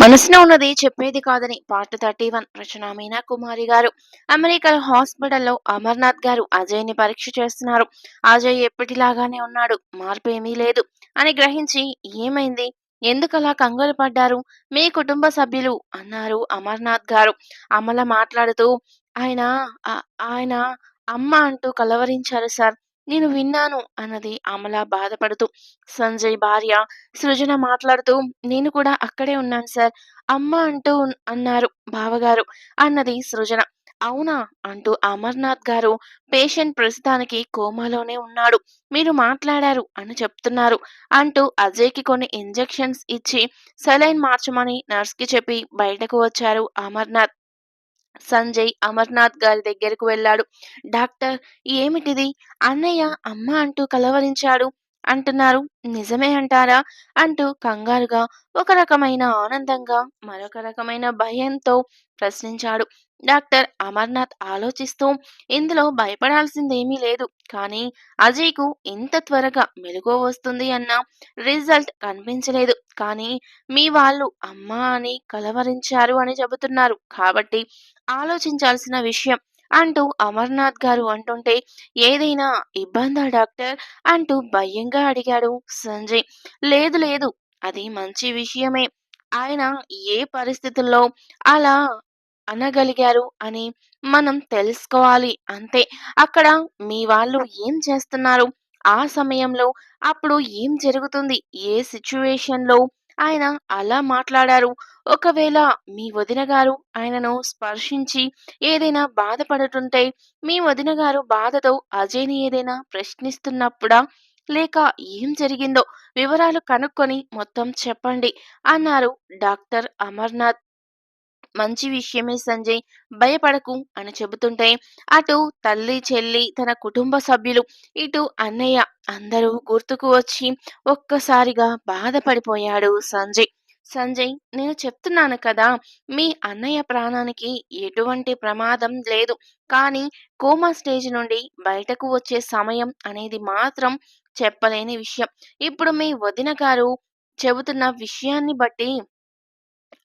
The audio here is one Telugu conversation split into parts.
మనసున ఉన్నది చెప్పేది కాదని part thirty one Rachana Meena Kumari garu. America హాస్పిటల్లో అమర్నాథ్ గారు అజయ్ని పరీక్ష చేస్తున్నారు. అజయ్ ఎప్పటిలాగానే ఉన్నాడు. మార్పు ఏమీ లేదు. అని గ్రహించి ఏమైంది? ఎందుకలా కంగారు పడ్డారు? మీ కుటుంబ సభ్యులు అన్నారు అమర్నాథ్ గారు. అమల మాట్లాడుతూ ఆయన ఆయన అమ్మ అంటూ కలవరించారు సార్. నేను విన్నాను అన్నది అమల బాధపడుతూ. సంజయ్ భార్య సృజన మాట్లాడుతూ నేను కూడా అక్కడే ఉన్నాను సార్. అమ్మ అంటూ అన్నారు బావగారు అన్నది సృజన. అవునా? అంటూ అమర్నాథ్ గారు పేషెంట్ ప్రస్తుతానికి కోమాలోనే ఉన్నాడు. మీరు మాట్లాడారు అని చెప్తున్నారు అంటూ అజయ్కి కొన్ని ఇంజెక్షన్స్ ఇచ్చి సెలైన్ మార్చమని నర్స్కి చెప్పి బయటకు వచ్చారు అమర్నాథ్. సంజయ్ అమర్నాథ్ గారి దగ్గరకు వెళ్ళాడు. డాక్టర్ ఏమిటిది? అన్నయ్య అమ్మ అంటూ కలవరించాడు. అంటున్నారు నిజమే అంటారా? అంటూ కంగారుగా ఒక రకమైన ఆనందంగా మరొక రకమైన భయంతో ప్రశ్నించాడు. డాక్టర్ అమర్నాథ్ ఆలోచిస్తూ ఇందులో భయపడాల్సిందేమీ లేదు. కానీ అజయ్కు ఇంత త్వరగా మెలకువ వస్తుంది అన్న రిజల్ట్ కనిపించలేదు. కానీ మీ వాళ్ళు అమ్మ అని కలవరించారు అని చెబుతున్నారు. కాబట్టి ఆలోచించాల్సిన విషయం అంటూ అమర్నాథ్ గారు అంటుంటే ఏదైనా ఇబ్బందా డాక్టర్? అంటూ భయంగా అడిగాడు సంజయ్. లేదు లేదు అది మంచి విషయమే. ఆయన ఏ పరిస్థితుల్లో అలా అనగలిగారు అని మనం తెలుసుకోవాలి అంతే. అక్కడ మీ వాళ్ళు ఏం చేస్తున్నారు? ఆ సమయంలో అప్పుడు ఏం జరుగుతుంది? ఏ సిచ్యువేషన్లో లో ఆయన అలా మాట్లాడారు. ఒకవేళ మీ వదిన గారు ఆయనను స్పర్శించి ఏదైనా బాధపడుతుంటే మీ వదిన గారు బాధతో అజయ్ని ఏదైనా ప్రశ్నిస్తున్నప్పుడా? లేక ఏం జరిగిందో వివరాలు కనుక్కొని మొత్తం చెప్పండి అన్నారు డాక్టర్ అమర్నాథ్. మంచి విషయమే సంజయ్ భయపడకు అని చెబుతుంటే అటు తల్లి చెల్లి తన కుటుంబ సభ్యులు ఇటు అన్నయ్య అందరూ గుర్తుకు వచ్చి ఒక్కసారిగా బాధపడిపోయాడు సంజయ్. సంజయ్ నేను చెప్తున్నాను కదా మీ అన్నయ్య ప్రాణానికి ఎటువంటి ప్రమాదం లేదు. కానీ కోమా స్టేజ్ నుండి బయటకు వచ్చే సమయం అనేది మాత్రం చెప్పలేని విషయం. ఇప్పుడు మీ వదిన గారు చెబుతున్న విషయాన్ని బట్టి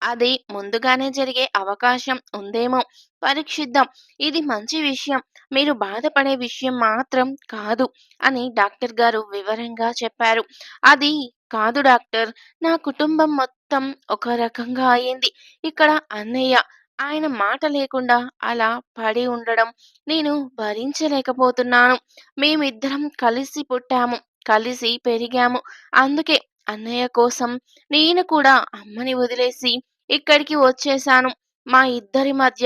అది ముందుగానే జరిగే అవకాశం ఉందేమో? పరీక్షిద్దాం. ఇది మంచి విషయం. మీరు బాధపడే విషయం మాత్రం కాదు అని డాక్టర్ గారు వివరంగా చెప్పారు. అది కాదు డాక్టర్. నా కుటుంబం మొత్తం ఒక రకంగా అయింది. ఇక్కడ అన్నయ్య ఆయన మాట లేకుండా అలా పడి ఉండడం నేను భరించలేకపోతున్నాను. మేమిద్దరం కలిసి పుట్టాము కలిసి పెరిగాము. అందుకే అన్నయ్య కోసం నేను కూడా అమ్మని వదిలేసి ఇక్కడికి వచ్చేసాను మా ఇద్దరి మధ్య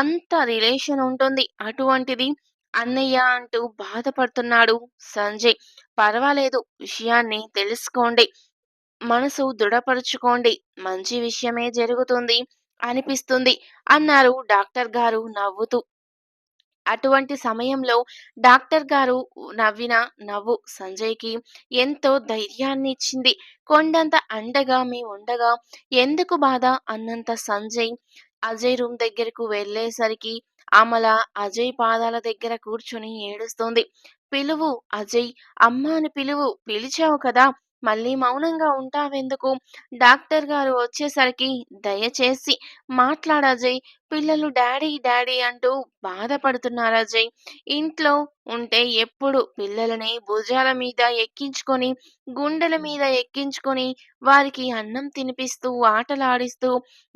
అంత రిలేషన్ ఉంటుంది. అటువంటిది అన్నయ్య అంటూ బాధపడుతున్నాడు సంజయ్. పర్వాలేదు విషయాన్ని తెలుసుకోండి. మనసు దృఢపరుచుకోండి. మంచి విషయమే జరుగుతుంది అనిపిస్తుంది అన్నారు డాక్టర్ గారు నవ్వుతూ. అటువంటి సమయంలో డాక్టర్ గారు నవ్విన నవ్వు సంజయ్కి ఎంతో ధైర్యాన్ని ఇచ్చింది కొండంత అండగా మీ ఉండగా ఎందుకు బాధ? అన్నంత సంజయ్ అజయ్ రూమ్ దగ్గరకు వెళ్ళేసరికి అమల అజయ్ పాదాల దగ్గర కూర్చుని ఏడుస్తోంది. పిలువు అజయ్ అమ్మ అని పిలువు పిలిచావు కదా! మళ్ళీ మౌనంగా ఉంటావెందుకు? డాక్టర్ గారు వచ్చేసరికి దయచేసి మాట్లాడు అజయ్. పిల్లలు డాడీ డాడీ అంటూ బాధపడుతున్నారు అజయ్? ఇంట్లో ఉంటే ఎప్పుడు పిల్లలని భుజాల మీద ఎక్కించుకొని గుండెల మీద ఎక్కించుకొని వారికి అన్నం తినిపిస్తూ ఆటలాడిస్తూ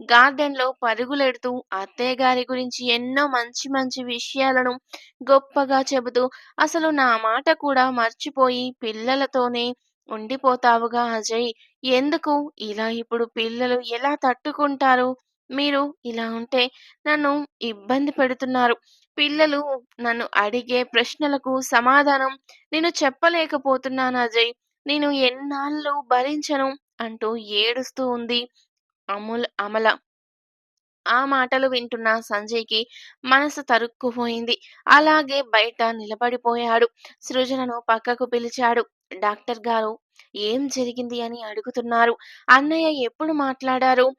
గార్డెన్లో పరుగులెడుతూ అత్తయ్య గారి గురించి ఎన్నో మంచి మంచి విషయాలను గొప్పగా చెబుతూ అసలు నా మాట కూడా మర్చిపోయి పిల్లలతోనే ఉండిపోతావుగా అజయ్. ఎందుకు? ఇలా ఇప్పుడు పిల్లలు ఎలా తట్టుకుంటారు? మీరు ఇలా ఉంటే నన్ను ఇబ్బంది పెడుతున్నారు. పిల్లలు నన్ను అడిగే ప్రశ్నలకు సమాధానం నేను చెప్పలేకపోతున్నాను అజయ్. నేను ఎన్నాళ్ళు భరించను అంటూ ఏడుస్తూ ఉంది అమూల్ అమల. ఆ మాటలు వింటున్న సంజయ్కి మనసు తరుక్కుపోయింది. అలాగే బయట నిలబడిపోయాడు. సృజనను పక్కకు పిలిచాడు. డాక్టర్ గారు ఏం జరిగింది అని అడుగుతున్నారు. అన్నయ్య ఎప్పుడు మాట్లాడారు?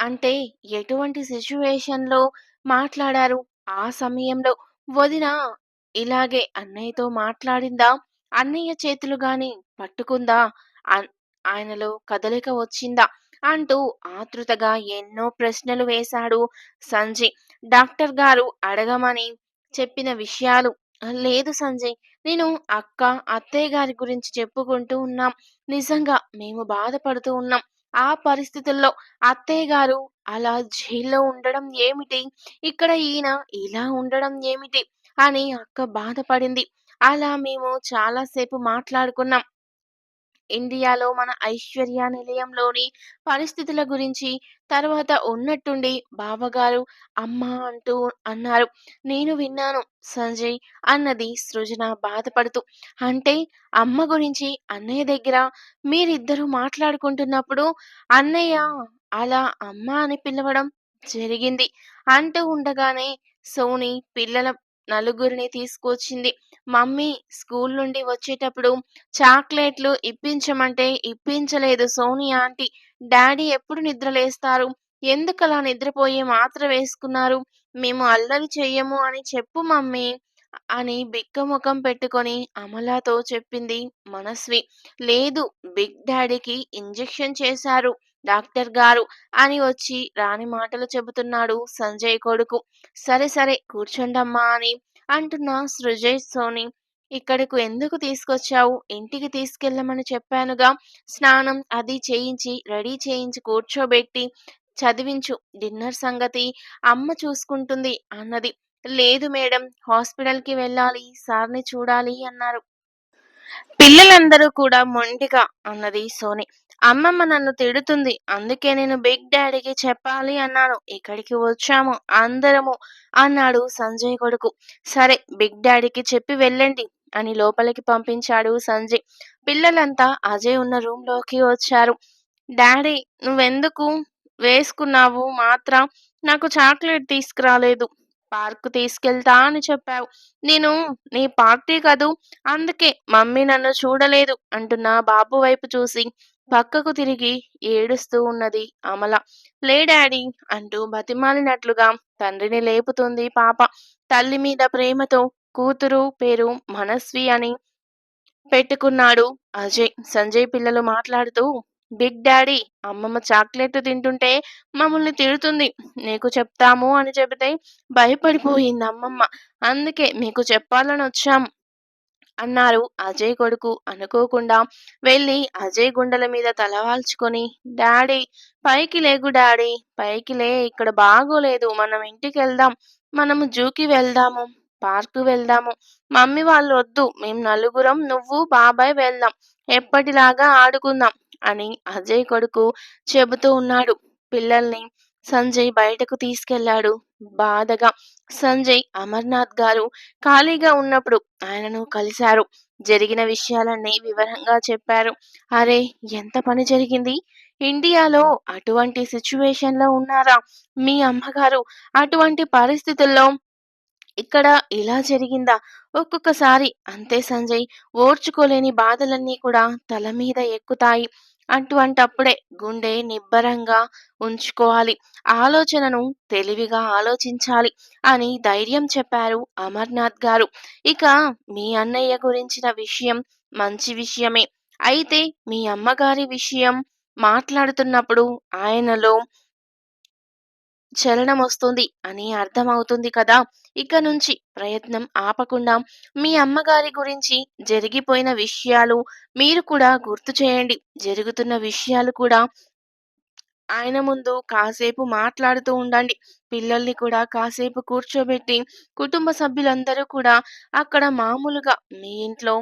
అంటే ఎటువంటి సిచ్యువేషన్లో మాట్లాడారు? ఆ సమయంలో వదిన ఇలాగే అన్నయ్యతో మాట్లాడిందా? అన్నయ్య చేతులు గాని పట్టుకుందా? అన్- ఆయనలో కదలిక వచ్చిందా? అంటూ ఆతృతగా ఎన్నో ప్రశ్నలు వేశాడు సంజయ్. డాక్టర్ గారు అడగమని చెప్పిన విషయాలు లేదు సంజయ్ నేను అక్క అత్తయ్య గారి గురించి చెప్పుకుంటూ ఉన్నాం. నిజంగా మేము బాధపడుతూ ఉన్నాం. ఆ పరిస్థితుల్లో అత్తయ్య గారు అలా జైల్లో ఉండడం ఏమిటి? ఇక్కడ ఈయన ఇలా ఉండడం ఏమిటి? అని అక్క బాధపడింది. అలా మేము చాలాసేపు మాట్లాడుకున్నాం. ఇండియాలో మన ఐశ్వర్య నిలయంలోని పరిస్థితుల గురించి తర్వాత ఉన్నట్టుండి బావగారు అమ్మ అంటూ అన్నారు. నేను విన్నాను సంజయ్ అన్నది సృజన బాధపడుతూ. అంటే అమ్మ గురించి అన్నయ్య దగ్గర మీరిద్దరూ మాట్లాడుకుంటున్నప్పుడు అన్నయ్య అలా అమ్మ అని పిలవడం జరిగింది అంటూ ఉండగానే సోని పిల్లల నలుగురిని తీసుకొచ్చింది. మమ్మీ స్కూల్ నుండి వచ్చేటప్పుడు చాక్లెట్లు ఇప్పించమంటే ఇప్పించలేదు సోని ఆంటీ. డాడీ ఎప్పుడు నిద్రలేస్తారు? ఎందుకలా నిద్రపోయే మాత్ర వేసుకున్నారు? మేము అల్లరి చెయ్యము అని చెప్పు మమ్మీ అని బిక్కముఖం పెట్టుకొని అమలాతో చెప్పింది మనస్వి. లేదు బిగ్ డాడీకి ఇంజెక్షన్ చేశారు. డాక్టర్ గారు అని వచ్చి రాని మాటలు చెబుతున్నాడు సంజయ్ కొడుకు. సరే సరే కూర్చోండమ్మా అని అంటున్న సృజయ్ సోని. ఇక్కడకు ఎందుకు తీసుకొచ్చావు? ఇంటికి తీసుకెళ్ళమని చెప్పానుగా. స్నానం అది చేయించి రెడీ చేయించి కూర్చోబెట్టి చదివించు. డిన్నర్ సంగతి అమ్మ చూసుకుంటుంది అన్నది. లేదు మేడం హాస్పిటల్కి వెళ్ళాలి సార్ని చూడాలి అన్నారు. పిల్లలందరూ కూడా మొండిగా అన్నది సోని. అమ్మమ్మ నన్ను తిడుతుంది. అందుకే నేను బిగ్ డాడీకి చెప్పాలి అన్నాను. ఇక్కడికి వచ్చాము అందరము అన్నాడు సంజయ్ కొడుకు. సరే బిగ్ డాడీకి చెప్పి వెళ్ళండి అని లోపలికి పంపించాడు సంజయ్. పిల్లలంతా అజయ్ ఉన్న రూమ్లోకి వచ్చారు. డాడీ నువ్వెందుకు వేసుకున్నావు? మాత్రం నాకు చాక్లెట్ తీసుకురాలేదు. పార్క్ తీసుకెళ్తా అని చెప్పావు. నేను నీ పార్టీ కదూ? అందుకే మమ్మీ నన్ను చూడలేదు అంటున్నా బాబు వైపు చూసి. పక్కకు తిరిగి ఏడుస్తూ ఉన్నది అమల. లే డాడీ అంటూ బతిమాలినట్లుగా తండ్రిని లేపుతుంది పాప. తల్లి మీద ప్రేమతో కూతురు పేరు మనస్వి అని పెట్టుకున్నాడు అజయ్. సంజయ్ పిల్లలు మాట్లాడుతూ బిగ్ డాడీ అమ్మమ్మ చాక్లెట్ తింటుంటే మమ్మల్ని తిడుతుంది. నీకు చెప్తాము అని చెబితే భయపడిపోయింది అమ్మమ్మ. అందుకే మీకు చెప్పాలని వచ్చాం. అన్నారు. అజయ్ కొడుకు అనుకోకుండా వెళ్ళి అజయ్ గుండెల మీద తలవాల్చుకొని డాడీ పైకి లేగు డాడీ పైకి లే ఇక్కడ బాగోలేదు మనం ఇంటికి వెళ్దాం మనము జూకి వెళ్దాము పార్కు వెళ్దాము మమ్మీ వాళ్ళు వద్దు మేము నలుగురం నువ్వు బాబాయ్ వెళ్దాం ఎప్పటిలాగా ఆడుకుందాం అని అజయ్ కొడుకు చెబుతూ ఉన్నాడు. పిల్లల్ని సంజయ్ బయటకు తీసుకెళ్ళాడు బాధగా సంజయ్ అమర్నాథ్ గారు ఖాళీగా ఉన్నప్పుడు ఆయనను కలిశారు. జరిగిన విషయాలన్నీ వివరంగా చెప్పారు. అరే ఎంత పని జరిగింది? ఇండియాలో అటువంటి సిచ్యువేషన్లో ఉన్నారా? మీ అమ్మగారు అటువంటి పరిస్థితుల్లో ఇక్కడ ఇలా జరిగిందా? ఒక్కొక్కసారి అంతే సంజయ్ ఓర్చుకోలేని బాధలన్నీ కూడా తల మీద ఎక్కుతాయి. అటువంటప్పుడే గుండె నిబ్బరంగా ఉంచుకోవాలి. ఆలోచనను తెలివిగా ఆలోచించాలి అని ధైర్యం చెప్పారు అమర్నాథ్ గారు. ఇక మీ అన్నయ్య గురించిన విషయం మంచి విషయమే. అయితే మీ అమ్మగారి విషయం మాట్లాడుతున్నప్పుడు ఆయనలో చలనం వస్తుంది అని అర్థమవుతుంది కదా. ఇక నుంచి ప్రయత్నం ఆపకుండా మీ అమ్మగారి గురించి జరిగిపోయిన విషయాలు మీరు కూడా గుర్తు చేయండి. జరుగుతున్న విషయాలు కూడా ఆయన ముందు కాసేపు మాట్లాడుతూ ఉండండి. పిల్లల్ని కూడా కాసేపు కూర్చోబెట్టి కుటుంబ సభ్యులందరూ కూడా అక్కడ మామూలుగా మీ ఇంట్లో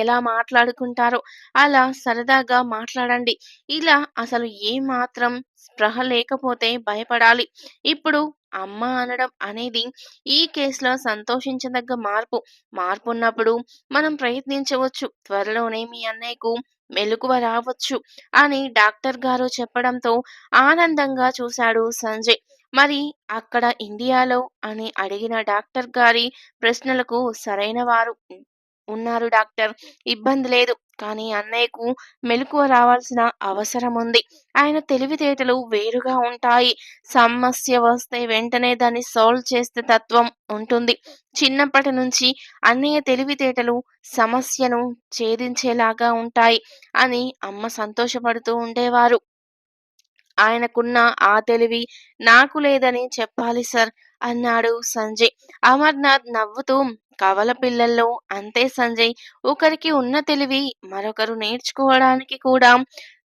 ఎలా మాట్లాడుకుంటారో అలా సరదాగా మాట్లాడండి. ఇలా అసలు ఏ మాత్రం స్పృహ లేకపోతే భయపడాలి. ఇప్పుడు అమ్మ అనడం అనేది ఈ కేసులో సంతోషించదగ్గ మార్పు. మార్పు ఉన్నప్పుడు మనం ప్రయత్నించవచ్చు. త్వరలోనే మీ అన్నయ్యకు మెలకువ రావచ్చు అని డాక్టర్ గారు చెప్పడంతో ఆనందంగా చూశాడు సంజయ్. మరి అక్కడ ఇండియాలో అని అడిగిన డాక్టర్ గారి ప్రశ్నలకు సరైన వారు ఉన్నారు డాక్టర్. ఇబ్బంది లేదు. కానీ అన్నయ్యకు మెలకువ రావాల్సిన అవసరం ఉంది. ఆయన తెలివితేటలు వేరుగా ఉంటాయి. సమస్య వస్తే వెంటనే దాన్ని సాల్వ్ చేసే తత్వం ఉంటుంది. చిన్నప్పటి నుంచి అన్నయ్య తెలివితేటలు సమస్యను ఛేదించేలాగా ఉంటాయి అని అమ్మ సంతోషపడుతూ ఉండేవారు. ఆయనకున్న ఆ తెలివి నాకు లేదని చెప్పాలి సార్ అన్నాడు సంజయ్. అమర్నాథ్ నవ్వుతూ కవల పిల్లల్లో అంతే సంజయ్ ఒకరికి ఉన్న తెలివి మరొకరు నేర్చుకోవడానికి కూడా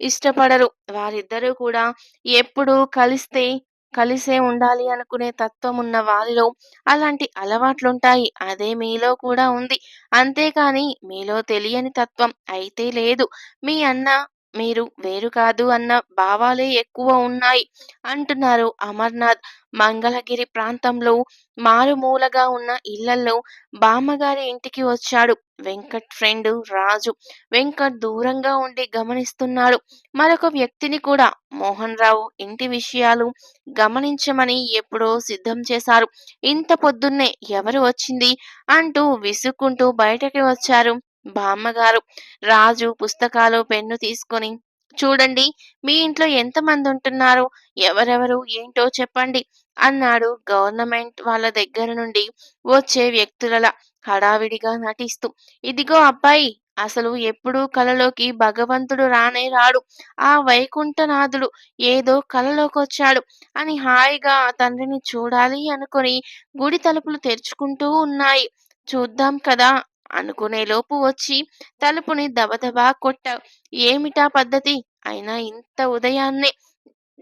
ఇష్టపడరు. వారిద్దరూ కూడా ఎప్పుడూ కలిస్తే కలిసే ఉండాలి అనుకునే తత్వం ఉన్న వారిలో అలాంటి అలవాట్లుంటాయి. అదే మీలో కూడా ఉంది. అంతేకాని మీలో తెలియని తత్వం అయితే లేదు. మీ అన్న మీరు వేరు కాదు అన్న భావాలే ఎక్కువ ఉన్నాయి అంటున్నారు అమర్నాథ్. మంగళగిరి ప్రాంతంలో మారుమూలగా ఉన్న ఇళ్ళలో బామ్మగారి ఇంటికి వచ్చాడు వెంకట్ ఫ్రెండ్ రాజు. వెంకట్ దూరంగా ఉండి గమనిస్తున్నాడు. మరొక వ్యక్తిని కూడా మోహన్ రావు ఇంటి విషయాలు గమనించమని ఎప్పుడో సిద్ధం చేశారు. ఇంత పొద్దున్నే ఎవరు వచ్చింది అంటూ విసుక్కుంటూ బయటకి వచ్చారు. బామ్మగారు రాజు పుస్తకాలు పెన్ను తీసుకొని చూడండి మీ ఇంట్లో ఎంతమంది ఉంటున్నారు? ఎవరెవరు? ఏంటో చెప్పండి అన్నాడు గవర్నమెంట్ వాళ్ళ దగ్గర నుండి వచ్చే వ్యక్తులలా హడావిడిగా నటిస్తూ. ఇదిగో అబ్బాయి అసలు ఎప్పుడూ కలలోకి భగవంతుడు రానే రాడు. ఆ వైకుంఠనాథుడు ఏదో కలలోకొచ్చాడు అని హాయిగా తండ్రిని చూడాలి అనుకుని గుడి తలుపులు తెరుచుకుంటూ ఉన్నాయి. చూద్దాం కదా అనుకునేలోపు వచ్చి తలుపుని దబదబా కొట్టావు. ఏమిటా పద్ధతి? అయినా ఇంత ఉదయాన్నే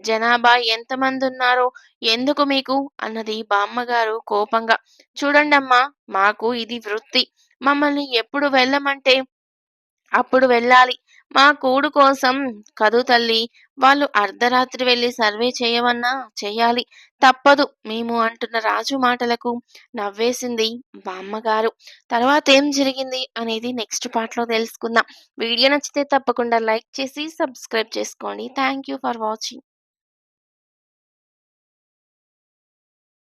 జనాభా ఎంతమంది ఉన్నారో ఎందుకు మీకు? అన్నది బామ్మగారు కోపంగా. చూడండమ్మా మాకు ఇది వృత్తి. మమ్మల్ని ఎప్పుడు వెళ్ళమంటే అప్పుడు వెళ్ళాలి. మా కూడు కోసం కదు తల్లి వాళ్ళు అర్ధరాత్రి వెళ్ళి సర్వే చేయమన్నా చేయాలి. తప్పదు మేము అంటున్న రాజు మాటలకు నవ్వేసింది బామ్మగారు తర్వాత ఏం జరిగింది అనేది నెక్స్ట్ పార్ట్లో తెలుసుకుందాం. వీడియో నచ్చితే తప్పకుండా లైక్ చేసి సబ్స్క్రైబ్ చేసుకోండి. Thank you for watching.